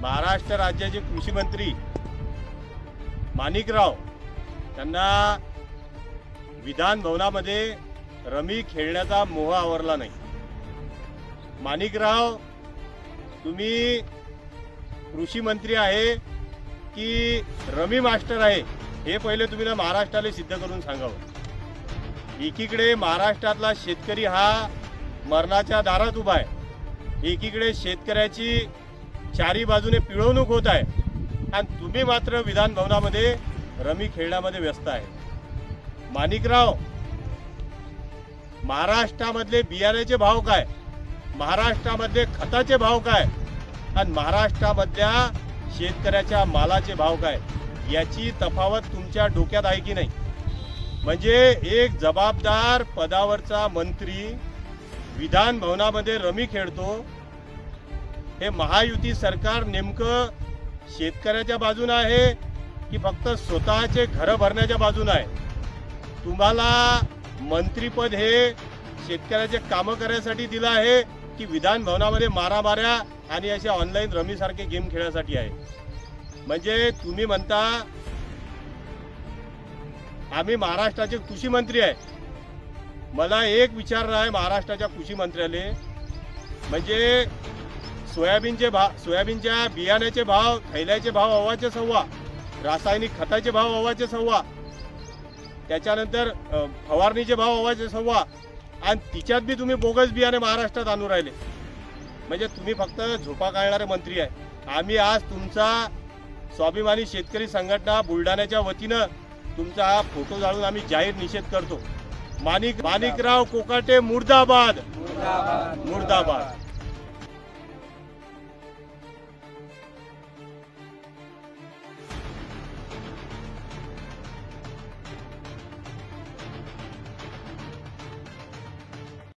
महाराष्ट्र राज्याचे कृषी मंत्री माणिकराव त्यांना विधान भवनामध्ये रमी खेळण्याचा मोह आवरला नाही. माणिकराव तुम्ही कृषी मंत्री आहे की रमी मास्टर आहे हे पहिले तुम्ही ना महाराष्ट्राला सिद्ध करून सांगावं. एकीकडे महाराष्ट्रातला शेतकरी हा मरणाच्या दारात उभा आहे एकीकडे शेतकऱ्याची चारी बाजूने पिळवणूक होत आहे. आणि तुम्ही मात्र विधानभवनामध्ये रमी खेळण्यामध्ये व्यस्त आहे. माणिकराव महाराष्ट्रामधले बियाण्याचे भाव काय? महाराष्ट्रामधले खताचे भाव काय? आणि महाराष्ट्रामधल्या शेतकऱ्याच्या मालाचे भाव काय? याची तफावत तुमच्या डोक्यात आहे की नाही? म्हणजे एक जबाबदार पदावरचा मंत्री विधान भवनामध्ये रमी खेळतो हे महायुती सरकार नेमकं शेतकऱ्याच्या बाजूनं आहे की फक्त स्वतःचे घरं भरण्याच्या बाजूनं आहे? तुम्हाला मंत्रीपद हे शेतकऱ्याचे कामं करण्यासाठी दिलं आहे की विधान भवनामध्ये मारामाऱ्या आणि असे ऑनलाईन रमीसारखे गेम खेळण्यासाठी आहे? म्हणजे तुम्ही म्हणता आम्ही महाराष्ट्राचे कृषी मंत्री आहे. मला एक विचारणं आहे महाराष्ट्राच्या कृषी मंत्र्याने म्हणजे सोयाबीनचे भाव सोयाबीनच्या बियाण्याचे भाव थैल्याचे भाव अव्वाचे सव्वा रासायनिक खताचे भाव अव्वाचे सव्वा त्याच्यानंतर फवारणीचे भाव अव्वाचे सव्वा आणि तिच्यात बी तुम्ही बोगस बियाणे महाराष्ट्रात आणून राहिले. म्हणजे तुम्ही फक्त झोपा काढणारे मंत्री आहे. आम्ही आज तुमचा स्वाभिमानी शेतकरी संघटना बुलढाण्याच्या वतीनं तुमचा हा फोटो जाळून आम्ही जाहीर निषेध करतो. माणिक माणिकराव कोकाटे मुर्दाबाद. मुर्दाबाद.